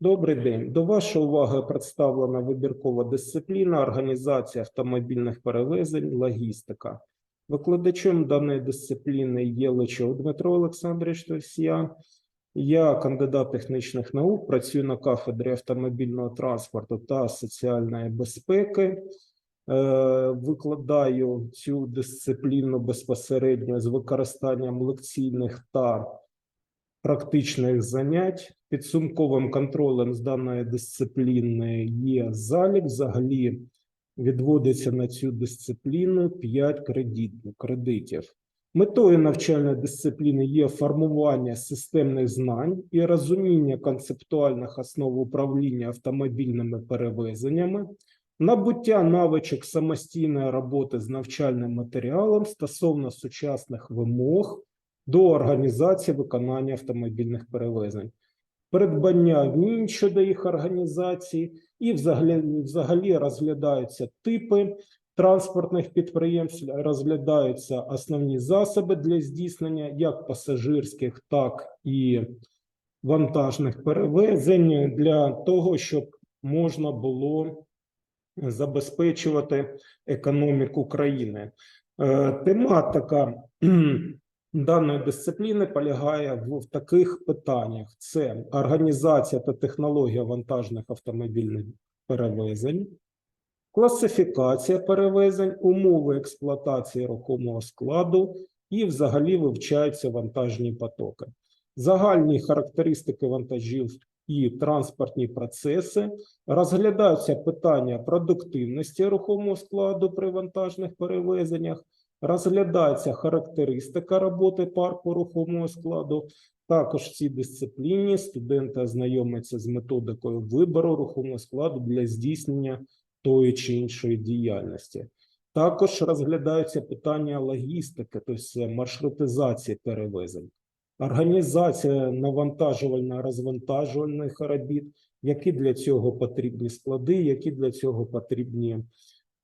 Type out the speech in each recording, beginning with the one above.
Добрий день. До вашої уваги представлена вибіркова дисципліна організація автомобільних перевезень, логістика. Викладачем даної дисципліни є Личов Дмитро Олександрович, тобто я. Я кандидат технічних наук, працюю на кафедрі автомобільного транспорту та соціальної безпеки. Е, Викладаю цю дисципліну безпосередньо з використанням лекційних та практичних занять. Підсумковим контролем з даної дисципліни є залік. Взагалі відводиться на цю дисципліну 5 кредитів. кредитів. Метою навчальної дисципліни є формування системних знань і розуміння концептуальних основ управління автомобільними перевезеннями, набуття навичок самостійної роботи з навчальним матеріалом стосовно сучасних вимог до організації виконання автомобільних перевезень, придбання вмінь щодо їх організації, і взагалі, взагалі розглядаються типи транспортних підприємств, розглядаються основні засоби для здійснення як пасажирських, так і вантажних перевезень для того, щоб можна було забезпечувати економіку країни. Е, Тематика даної дисципліни полягає в, в таких питаннях: це організація та технологія вантажних автомобільних перевезень, класифікація перевезень, умови експлуатації рухомого складу і взагалі вивчаються вантажні потоки. Загальні характеристики вантажів і транспортні процеси, розглядаються питання продуктивності рухомого складу при вантажних перевезеннях, розглядається характеристика роботи парку рухомого складу. Також в цій дисципліні студенти ознайомляться з методикою вибору рухомого складу для здійснення тої чи іншої діяльності. Також розглядаються питання логістики, тобто маршрутизації перевезень, організація навантажувально-розвантажувальних робіт, які для цього потрібні склади, які для цього потрібні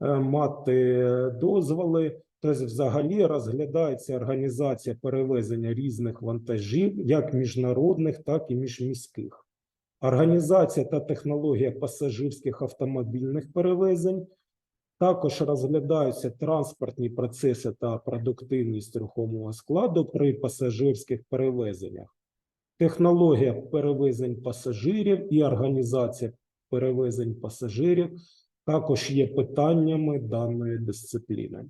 мати дозволи. Тобто, взагалі розглядається організація перевезення різних вантажів, як міжнародних, так і міжміських. Організація та технологія пасажирських автомобільних перевезень. Також розглядаються транспортні процеси та продуктивність рухомого складу при пасажирських перевезеннях, технологія перевезень пасажирів і організація перевезень пасажирів також є питаннями даної дисципліни.